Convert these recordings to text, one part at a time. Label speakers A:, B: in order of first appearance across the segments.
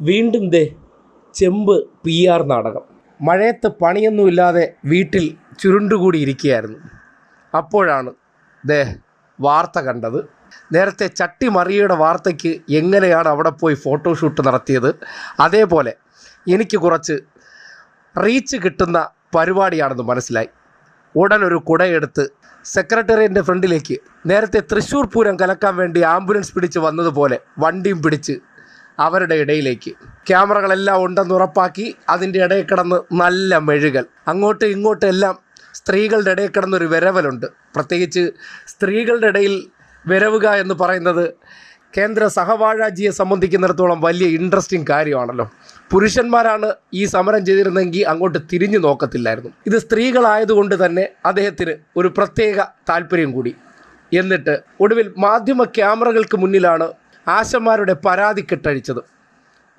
A: വീണ്ടും ദേ ചെമ്പ് P R നാടകം. മഴയത്ത് പണിയൊന്നുമില്ലാതെ വീട്ടിൽ ചുരുണ്ടുകൂടി ഇരിക്കുകയായിരുന്നു അപ്പോഴാണ് ദേ വാർത്ത കണ്ടത്. നേരത്തെ ചട്ടി മറിയയുടെ വാർത്തയ്ക്ക് എങ്ങനെയാണ് അവിടെ പോയി ഫോട്ടോഷൂട്ട് നടത്തിയത്? അതേപോലെ എനിക്ക് കുറച്ച് റീച്ച് കിട്ടുന്ന പരിപാടിയാണെന്ന് മനസ്സിലായി. ഉടൻ ഒരു കുടയെടുത്ത് സെക്രട്ടേറിയറ്റിന്റെ ഫ്രണ്ടിലേക്ക് നേരത്തെ തൃശ്ശൂർ പൂരം കലക്കാൻ വേണ്ടി ആംബുലൻസ് പിടിച്ച് വന്നതുപോലെ വണ്ടിയും പിടിച്ച് അവരുടെ ഇടയിലേക്ക്. ക്യാമറകളെല്ലാം ഉണ്ടെന്ന് ഉറപ്പാക്കി അതിന്റെ ഇടയിൽ കിടന്ന് നല്ല മെഴുകൽ. അങ്ങോട്ടും ഇങ്ങോട്ടും എല്ലാം സ്ത്രീകളുടെ ഇടയിൽ കിടന്നൊരു വിരവലുണ്ട്. പ്രത്യേകിച്ച് സ്ത്രീകളുടെ ഇടയിൽ വിരവുക എന്ന് പറയുന്നത് കേന്ദ്ര സഹവാഴാജിയെ സംബന്ധിക്കുന്നിടത്തോളം വലിയ ഇൻട്രസ്റ്റിംഗ് കാര്യമാണല്ലോ. പുരുഷന്മാരാണ് ഈ സമരം ചെയ്തിരുന്നെങ്കിൽ അങ്ങോട്ട് തിരിഞ്ഞു നോക്കത്തില്ലായിരുന്നു. ഇത് സ്ത്രീകളായതുകൊണ്ട് തന്നെ അദ്ദേഹത്തിന് ഒരു പ്രത്യേക താല്പര്യം കൂടി. എന്നിട്ട് ഒടുവിൽ മാധ്യമ ക്യാമറകൾക്ക് മുന്നിലാണ് ആശമാരുടെ പരാതി കെട്ടഴിച്ചത്.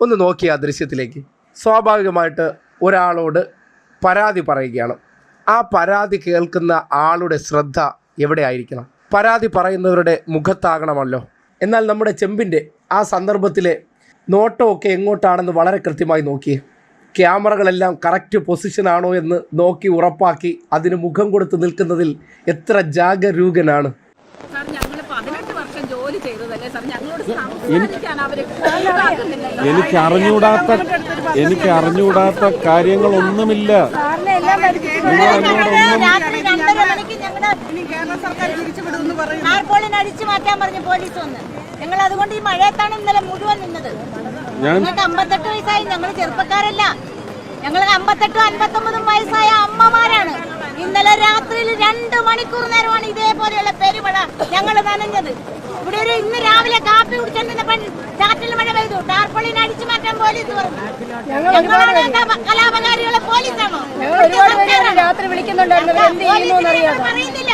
A: ഒന്ന് നോക്കി ആ ദൃശ്യത്തിലേക്ക്. സ്വാഭാവികമായിട്ട് ഒരാളോട് പരാതി പറയുകയാണ്. ആ പരാതി കേൾക്കുന്ന ആളുടെ ശ്രദ്ധ എവിടെ ആയിരിക്കണം? പരാതി പറയുന്നവരുടെ മുഖത്താകണമല്ലോ. എന്നാൽ നമ്മുടെ ചെമ്പിന്റെ ആ സന്ദർഭത്തിലെ നോട്ടമൊക്കെ എങ്ങോട്ടാണെന്ന് വളരെ കൃത്യമായി നോക്കി. ക്യാമറകളെല്ലാം കറക്റ്റ് പൊസിഷനാണോ എന്ന് നോക്കി ഉറപ്പാക്കി അതിന് മുഖം കൊടുത്ത് നിൽക്കുന്നതിൽ എത്ര ജാഗരൂകനാണ്
B: സാർ ഞങ്ങൾ പതിനെട്ട് വർഷം ജോലി ചെയ്തതല്ലേ സാർ? ഞങ്ങളോട് സംസാരിക്കാൻ അവർ കൂട്ടാക്കുന്നില്ലല്ലോ.
C: എനിക്ക് അറിഞ്ഞൂടാത്ത എനിക്ക് അറിഞ്ഞൂടാത്ത കാര്യങ്ങളൊന്നുമില്ല.
D: അടിച്ചു മാറ്റാൻ പറഞ്ഞു പോലീസ് വന്ന്. ഞങ്ങൾ അതുകൊണ്ട് ഈ മഴയത്താണ് ഇന്നലെ മുഴുവൻ നിന്നത്.
C: ഞാൻ
D: ഞങ്ങൾക്ക് അമ്പത്തെട്ട് വയസ്സായി. ഞങ്ങൾ ചെറുപ്പക്കാരല്ല. ഞങ്ങൾ അമ്പത്തെട്ടും അൻപത്തൊമ്പതും വയസ്സായ അമ്മമാരാണ്. രണ്ട് മണിക്കൂർ നേരമാണ് ഇതേപോലെയുള്ള പെരുമഴ ഞങ്ങൾ നനഞ്ഞത്. ഇവിടെ ഒരു ഇന്ന് രാവിലെ കാപ്പി കുടിച്ചോണ്ടിരുന്നപ്പോൾ ചാറ്റൽ മഴ പെയ്തു. ടാർപോളിൻ അടിച്ചു മാറ്റാൻ പോലീസ് പറഞ്ഞു. ഞങ്ങളാണ് കലാപകാരികളെ പോലീസാണോ? പറയുന്നില്ല.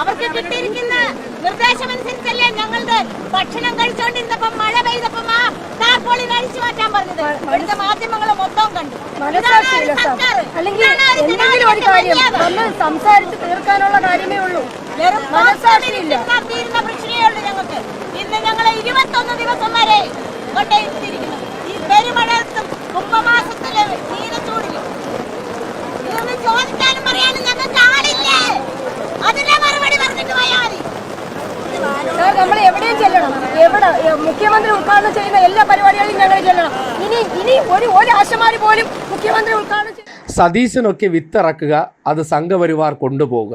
D: അവർക്ക് കിട്ടിയിരിക്കുന്ന നിർദ്ദേശം അനുസരിച്ചല്ലേ ഞങ്ങളുടെ ഭക്ഷണം കഴിച്ചുകൊണ്ടിരുന്നപ്പം മഴ പെയ്തപ്പം ആ ടാർപോളിൻ അഴിച്ചു മാറ്റാൻ പറഞ്ഞത്. ഇവിടുത്തെ മാധ്യമങ്ങൾ മൊത്തം കണ്ടു.
E: അല്ലെങ്കിൽ
D: ഒരു
E: എന്തെങ്കിലും ഒരു കാര്യം നമ്മൾ സംസാരിച്ച് തീർക്കാനുള്ള കാര്യമേ ഉള്ളൂ.
D: തീരുന്ന പ്രശ്നമേ ഞങ്ങൾക്ക്. ഇന്ന് ഞങ്ങളെ ഇരുപത്തൊന്ന് ദിവസം വരെ കൊണ്ടേയിരിക്കുന്നു ഈ പെരുമഴത്തും
E: എവിടെ മുഖ്യമന്ത്രി ഉദ്ഘാടനം ചെയ്യുന്ന എല്ലാ പരിപാടികളിലും ഞങ്ങൾ ചെല്ലണം ഇനി ഇനി ഒരു ഒരു ആശമാര് പോലും മുഖ്യമന്ത്രി ഉദ്ഘാടനം
A: സതീശനൊക്കെ വിത്തിറക്കുക അത് സംഘപരിവാർ കൊണ്ടുപോവുക.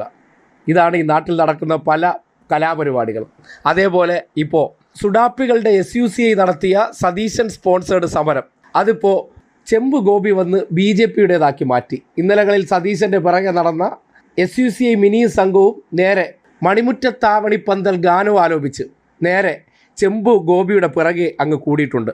A: ഇതാണ് ഈ നാട്ടിൽ നടക്കുന്ന പല കലാപരിപാടികളും. അതേപോലെ ഇപ്പോൾ സുഡാപ്പികളുടെ എസ് യു സി ഐ നടത്തിയ സതീശൻ സ്പോൺസേഡ് സമരം അതിപ്പോൾ ചെമ്പ് ഗോപി വന്ന് ബി ജെ പിയുടേതാക്കി മാറ്റി. ഇന്നലകളിൽ സതീശന്റെ പിറകെ നടന്ന S U C I mini സംഘവും നേരെ മണിമുറ്റത്താവണി പന്തൽ ഗാനവും ആലോപിച്ച് നേരെ ചെമ്പു ഗോപിയുടെ പിറകെ അങ്ങ് കൂടിയിട്ടുണ്ട്.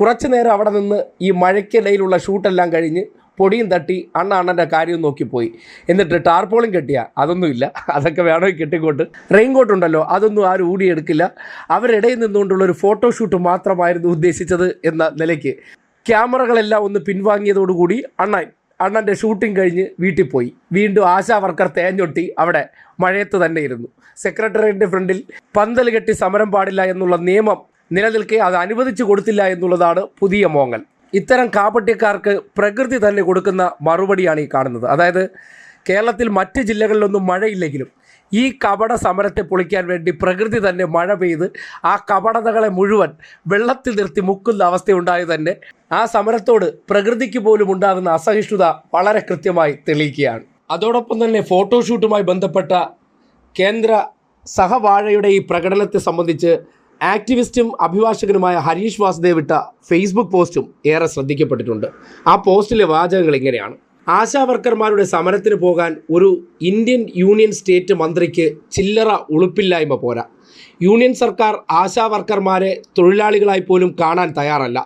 A: കുറച്ചു നേരം അവിടെ നിന്ന് ഈ മഴയ്ക്കിടയിലുള്ള ഷൂട്ടെല്ലാം കഴിഞ്ഞ് പൊടിയും തട്ടി അണ്ണ അണ്ണന്റെ കാര്യവും നോക്കിപ്പോയി. എന്നിട്ട് ടാർപോളും കെട്ടിയ. അതൊന്നുമില്ല അതൊക്കെ വേണമെങ്കിൽ കെട്ടിക്കൊണ്ട് റെയിൻകോട്ട് ഉണ്ടല്ലോ. അതൊന്നും ആരും ഊടിയെടുക്കില്ല അവരിടയിൽ നിന്നുകൊണ്ടുള്ള ഒരു ഫോട്ടോഷൂട്ട് മാത്രമായിരുന്നു ഉദ്ദേശിച്ചത് എന്ന നിലയ്ക്ക്. ക്യാമറകളെല്ലാം ഒന്ന് പിൻവാങ്ങിയതോടുകൂടി അണ്ണൻ അണ്ണന്റെ ഷൂട്ടിംഗ് കഴിഞ്ഞ് വീട്ടിൽ പോയി. വീണ്ടും ആശാ വർക്കർ തേഞ്ഞൊട്ടി അവിടെ മഴയത്ത് തന്നെ ഇരുന്നു. സെക്രട്ടറിയേറ്റിന്റെ ഫ്രണ്ടിൽ പന്തൽ കെട്ടി സമരം പാടില്ല എന്നുള്ള നിയമം നിലനിൽക്കെ അത് അനുവദിച്ചു കൊടുത്തില്ല എന്നുള്ളതാണ് പുതിയ മോങ്ങൽ. ഇത്തരം കാപട്യക്കാർക്ക് പ്രകൃതി തന്നെ കൊടുക്കുന്ന മറുപടിയാണ് ഈ കാണുന്നത്. അതായത് കേരളത്തിൽ മറ്റ് ജില്ലകളിലൊന്നും മഴയില്ലെങ്കിലും ഈ കപട സമരത്തെ പൊളിക്കാൻ വേണ്ടി പ്രകൃതി തന്നെ മഴ പെയ്ത് ആ കപടതകളെ മുഴുവൻ വെള്ളത്തിൽ നിർത്തി മുക്കുന്ന അവസ്ഥയുണ്ടായത് തന്നെ ആ സമരത്തോട് പ്രകൃതിക്ക് പോലും ഉണ്ടാകുന്ന അസഹിഷ്ണുത വളരെ കൃത്യമായി തെളിയിക്കുകയാണ്. അതോടൊപ്പം തന്നെ ഫോട്ടോഷൂട്ടുമായി ബന്ധപ്പെട്ട കേന്ദ്ര സഹവാഴയുടെ ഈ പ്രകടനത്തെ സംബന്ധിച്ച് ആക്ടിവിസ്റ്റും അഭിഭാഷകനുമായ ഹരീഷ് വാസുദേവ് ഇട്ട ഫേസ്ബുക്ക് പോസ്റ്റും ഏറെ ശ്രദ്ധിക്കപ്പെട്ടിട്ടുണ്ട്. ആ പോസ്റ്റിലെ വാചകങ്ങൾ ഇങ്ങനെയാണ്. ആശാ വർക്കർമാരുടെ സമരത്തിന് പോകാൻ ഒരു ഇന്ത്യൻ യൂണിയൻ സ്റ്റേറ്റ് മന്ത്രിക്ക് ചില്ലറ ഉളുപ്പില്ലായ്മ പോരാ. യൂണിയൻ സർക്കാർ ആശാവർക്കർമാരെ തൊഴിലാളികളായി പോലും കാണാൻ തയ്യാറല്ല.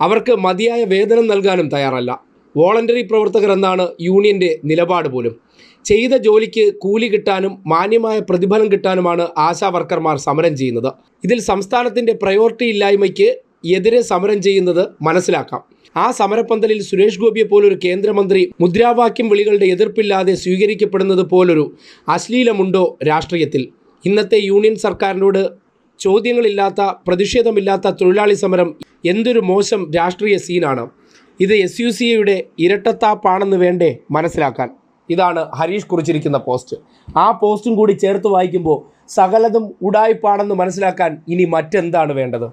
A: അവർക്ക് മതിയായ വേതനം നൽകാനും തയ്യാറല്ല. വോളണ്ടറി പ്രവർത്തകർ എന്നാണ് യൂണിയന്റെ നിലപാട് പോലും. ചെയ്ത ജോലിക്ക് കൂലി കിട്ടാനും മാന്യമായ പ്രതിഫലം കിട്ടാനുമാണ് ആശാവർക്കർമാർ സമരം ചെയ്യുന്നത്. ഇതിൽ സംസ്ഥാനത്തിന്റെ പ്രയോറിറ്റി ഇല്ലായ്മയ്ക്ക് എതിരെ സമരം ചെയ്യുന്നത് മനസ്സിലാക്കാം. ആ സമരപ്പന്തലിൽ സുരേഷ് ഗോപിയെ പോലൊരു കേന്ദ്രമന്ത്രി മുദ്രാവാക്യം വിളികളുടെ എതിർപ്പില്ലാതെ സ്വീകരിക്കപ്പെടുന്നത് പോലൊരു അശ്ലീലമുണ്ടോ രാഷ്ട്രീയത്തിൽ? ഇന്നത്തെ യൂണിയൻ സർക്കാരിനോട് ചോദ്യങ്ങളില്ലാത്ത പ്രതിഷേധമില്ലാത്ത തൊഴിലാളി സമരം എന്തൊരു മോശം രാഷ്ട്രീയ സീനാണ്. ഇത് എസ് യു സി എയുടെ ഇരട്ടത്താപ്പാണെന്ന് വേണ്ടേ മനസ്സിലാക്കാൻ? ഇതാണ് ഹരീഷ് കുറിച്ചിരിക്കുന്ന പോസ്റ്റ്. ആ പോസ്റ്റും കൂടി ചേർത്ത് വായിക്കുമ്പോൾ സകലതും ഉടായ്പാണെന്ന് മനസ്സിലാക്കാൻ ഇനി മറ്റെന്താണ് വേണ്ടത്?